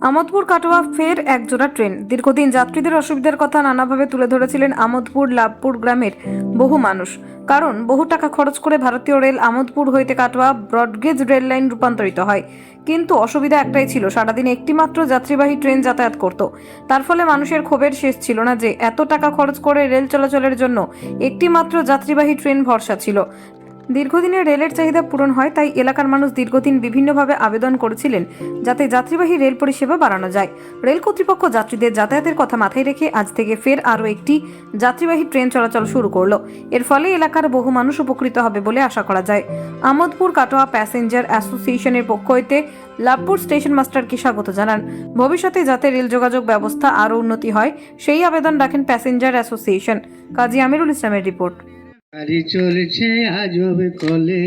আমোদপুর কাটোয়া ফের একজোড়া ট্রেন। দীর্ঘদিন যাত্রীদের অসুবিধার কথা নানাভাবে তুলে ধরেছিলেন আমোদপুর লাভপুর গ্রামের বহু মানুষ। কারণ, বহু টাকা খরচ করে ভারতীয় রেল আমোদপুর হইতে কাটোয়া ব্রডগেজ রেল লাইন রূপান্তরিত হয়। কিন্তু অসুবিধা একটাই ছিল, সারাদিন একটিমাত্র যাত্রীবাহী ট্রেন যাতায়াত করত। তার ফলে মানুষের ক্ষোভের শেষ ছিল না যে, এত টাকা খরচ করে রেল চলাচলের জন্য একটিমাত্র যাত্রীবাহী ট্রেন ভরসা ছিল। দীর্ঘদিনের রেলের চাহিদা পূরণ হয়, তাই এলাকার মানুষ দীর্ঘদিন বিভিন্নভাবে আবেদন করেছিলেন যাতে যাত্রীবাহী রেল পরিষেবা বাড়ানো যায়। রেল কর্তৃপক্ষ যাত্রীদের যাতায়াতের কথা মাথায় রেখে আজ থেকে ফের আরও একটি যাত্রীবাহী ট্রেন চলাচল শুরু করল। এর ফলে এলাকার বহু মানুষ উপকৃত হবে বলে আশা করা যায়। আমোদপুর কাটোয়া প্যাসেঞ্জার অ্যাসোসিয়েশনের পক্ষ হইতে লাভপুর স্টেশন মাস্টারকে স্বাগত জানান। ভবিষ্যতে যাতে রেল যোগাযোগ ব্যবস্থা আরও উন্নতি হয়, সেই আবেদন রাখেন প্যাসেঞ্জার অ্যাসোসিয়েশন। কাজী আমিরুল ইসলামের রিপোর্ট। গাড়ি চলছে আজব কলে।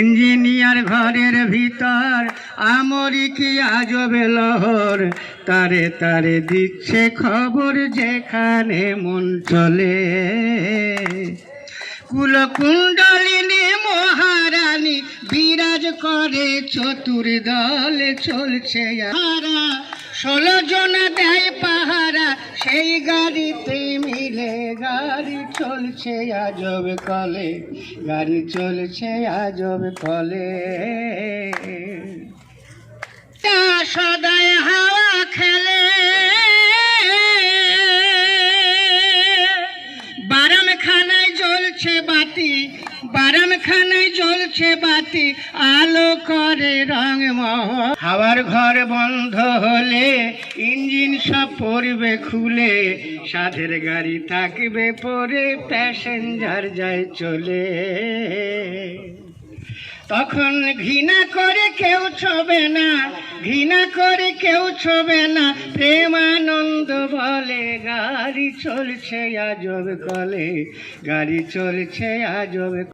ইঞ্জিনিয়ার ঘরের ভিতর, আমরি কি আজব লহর? তারে তারে দিচ্ছে খবর যেখানে মন চলে। কুলকুণ্ডলিনী মহারানী বিরাজ করে চতুর দলে চলছে ষোলো জন দেয় পাহারা, সেই গাড়িতে মিলে গাড়ি চলছে আজব কলে, গাড়ি চলছে আজব কলে। তা সদায় হাওয়া খেলে বারাম খানায় জ্বলছে বাতি বারাম খানায় জ্বলছে বাতি, আলো করে রং হাওয়ার ঘর বন্ধ হলে ইঞ্জিন সব পড়বে খুলে, সাধের গাড়ি থাকবে পরে প্যাসেঞ্জার যায় চলে। তখন ঘৃণা করে কেউ ছবে না, ঘৃণা করে কেউ ছবে না, প্রেমানন্দ বলে, গাড়ি চলছে আজব কলে, গাড়ি চলছে আজব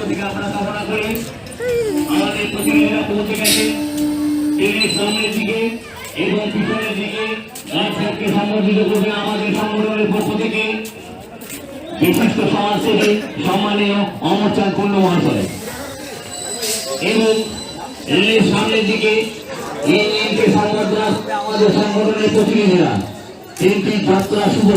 থেকে আমরা কামনা করি আমাদের প্রতিনিধিরা পৌঁছে গেছে ট্রেনের সামনের এবং পিছনের দিকে সম্বোধিত করবে আমাদের সংগঠনের পক্ষ থেকে বিশিষ্ট সমাজসেবী সম্মানীয় অমরচাঁদ পূর্ণ মহাশয় এবং রেলের সামনের দিকে ইঞ্জিনকে সংবর্ধনা আমাদের সংগঠনের প্রতিনিধিরা ট্রেনটি যাত্রা শুভ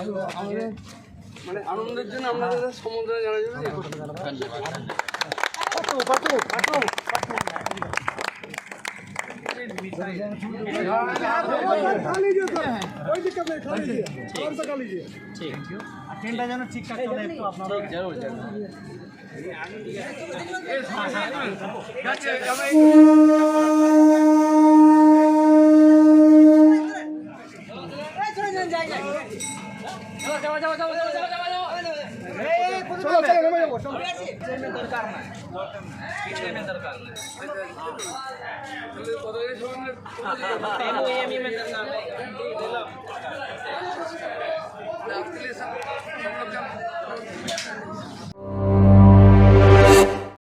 হোক মানে আনন্দের জন্য আপনাদের সমুদ্র জানা যাবে ট্রেনটা যেন ঠিকঠাক চলে একটু আপনারা রাত্রে সব